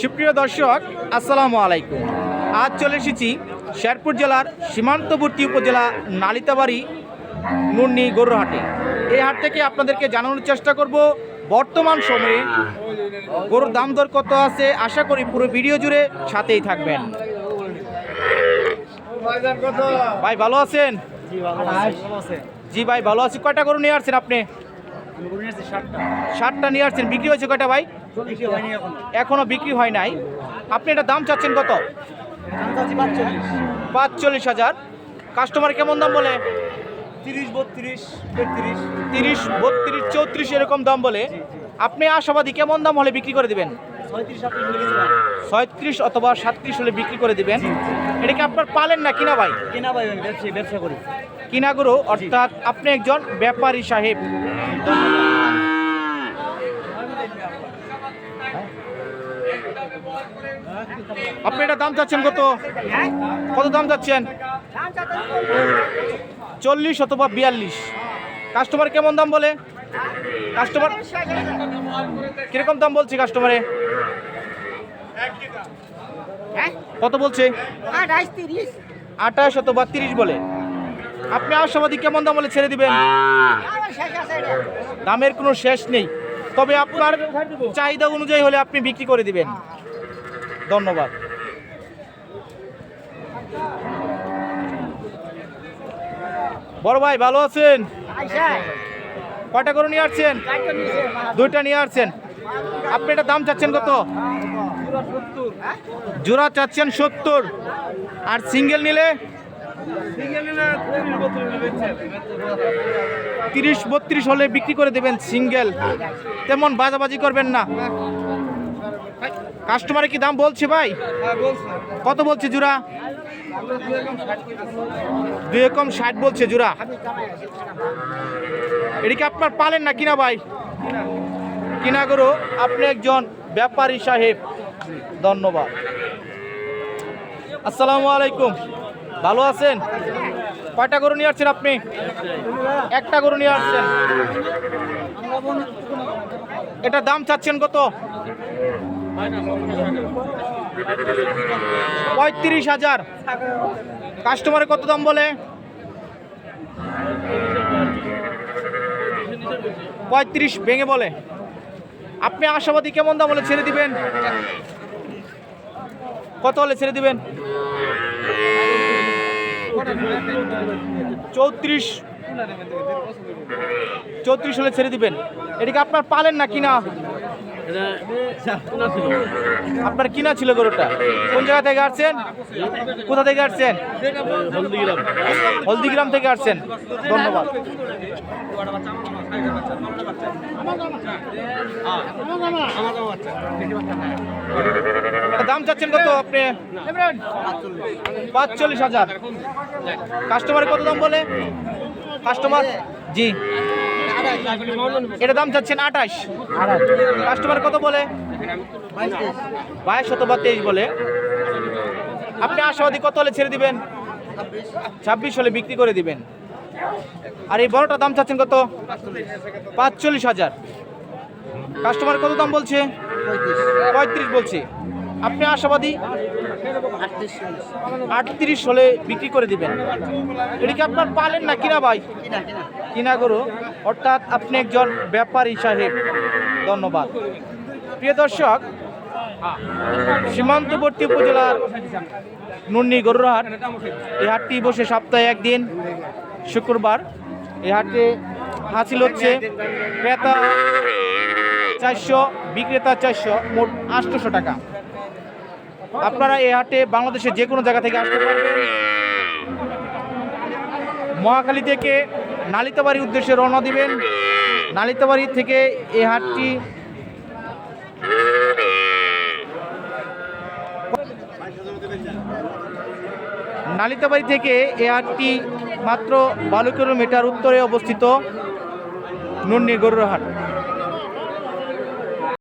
সুপ্রিয় দর্শক আসসালামু আলাইকুম। আজ চলে এসেছি শেরপুর জেলার সীমান্তবর্তী উপজেলা নালিতাবাড়ি নুন্নি গরুহাটে এই হাট থেকে আপনাদেরকে জানানোর চেষ্টা করব বর্তমান সময়ে গরুর দাম দর কত আছে? আশা করি পুরো ভিডিও জুড়ে সাথেই থাকবেন। ভাই ভালো আছেন? জি ভাই ভালো আছি। কয়টা গরু নিয়ে আসছেন আপনি? ষাটটা নিয়ে আসছেন। বিক্রি হয়েছে কয়টা ভাই? এখনও। বিক্রি হয় নাই। আপনি এটা দাম চাচ্ছেন কত? পাঁচচল্লিশ। হাজার। কাস্টমার কেমন দাম বলে? তিরিশ বত্রিশ তেত্রিশ। তিরিশ বত্রিশ চৌত্রিশ এরকম দাম বলে। আপনি আশাবাদী কেমন দাম হলে বিক্রি করে দিবেন? ছয়ত্রিশ অথবা সাতত্রিশ হলে বিক্রি করে দিবেন। এটা কি আপনার পালেন না কিনা ভাই? কিনা ভাই ব্যবসা করি। কিনা গরু অর্থাৎ আপনি একজন ব্যাপারী সাহেব। আপনি এটা দাম চাচ্ছেন কত? কত দাম চাচ্ছেন? চল্লিশ অথবা বিয়াল্লিশ। কাস্টমার কেমন দাম বলে? কাস্টমার কীরকম দাম বলছে কাস্টমারে কত বলছে? আঠাশ অথবা তিরিশ বলে। আপনি আশাবাদী কেমন দাম ছেড়ে দিবেন। দামের কোনো শেষ নেই। তবে আপনার চাহিদা অনুযায়ী হলে আপনি বিক্রি করে দিবেন। ধন্যবাদ। বড় ভাই, ভালো আছেন? কয়টা করে নিয়ে আসছেন। দুইটা নিয়ে আসছেন। আপনি এটা দাম চাচ্ছেন কত? জোড়া চাচ্ছেন সত্তর। আর সিঙ্গেল নিলে? তিরিশ বত্রিশ হলে বিক্রি করে দেবেন সিঙ্গেল। তেমন বাজাবাজি করবেন না। কাস্টমারে কি দাম বলছে ভাই? কত বলছে জুরা? দুই কম ষাট বলছে জুরা। এটা কি আপনার পালেন না কিনা ভাই? কিনা গরু আপনি একজন ব্যাপারী সাহেব। ধন্যবাদ। আসসালামু আলাইকুম। ভালো আছেন? কয়টা গরু নিয়ে আসছেন আপনি? একটা গরু নিয়ে আসছেন। এটা দাম চাচ্ছেন কত? পঁয়ত্রিশ হাজার। কাস্টমারে কত দাম বলে? পঁয়ত্রিশ ভেঙে বলে। আপনি আশাবাদী কেমন দাম হলে ছেড়ে দিবেন? কত হলে ছেড়ে দিবেন? চৌত্রিশ। চৌত্রিশ হলে ছেড়ে দিবেন। এটাকে আপনার পালেন না কিনা? আপনার কিনা ছিল গরুটা? কোন জায়গা থেকে আসছেন? কোথা থেকে আসছেন? হলদিগ্রাম থেকে আসছেন। ধন্যবাদ। এটা দাম চাচ্ছেন কত আপনি? পাঁচচল্লিশ হাজার। কাস্টমার কত দাম বলে? কাস্টমার, জি। এটা দাম চাচ্ছেন আঠাশ। কাস্টমার কত বলে? বাইশ অথবা তেইশ বলে। আপনি আশাবাদী কত হলে ছেড়ে দিবেন? ছাব্বিশ হলে বিক্রি করে দিবেন। আর এই বড়টা দাম চাচ্ছেন কত? পাঁচচল্লিশ হাজার। কাস্টমার কত দাম বলছে? পঁয়ত্রিশ বলছে। আপনি আশাবাদী? আটত্রিশ হলে বিক্রি করে দিবেন। এটা কি আপনার পালেন না কিনা ভাই? কিনা গরু। অর্থাৎ আপনি একজন ব্যাপারী সাহেব। ধন্যবাদ। প্রিয় দর্শক, সীমান্তবর্তী উপজেলার নুন্নি গরুরহাট, এই হাটটি বসে সপ্তাহে একদিন, শুক্রবার। এই হাটে হাসিল হচ্ছে ক্রেতা চারশো, বিক্রেতা চারশো, মোট আটশোশো টাকা। আপনারা এই হাটে বাংলাদেশের যে কোনো জায়গা থেকে আসতে পারবেন। মহাখালী থেকে নালিতাবাড়ির উদ্দেশ্যে রওনা দিবেন। নালিতাবাড়ি থেকে এই হাটটি নালিতাবাড়ি থেকে এই হাটটি মাত্র বারো কিলোমিটার উত্তরে অবস্থিত নুন্নি গরুর হাট।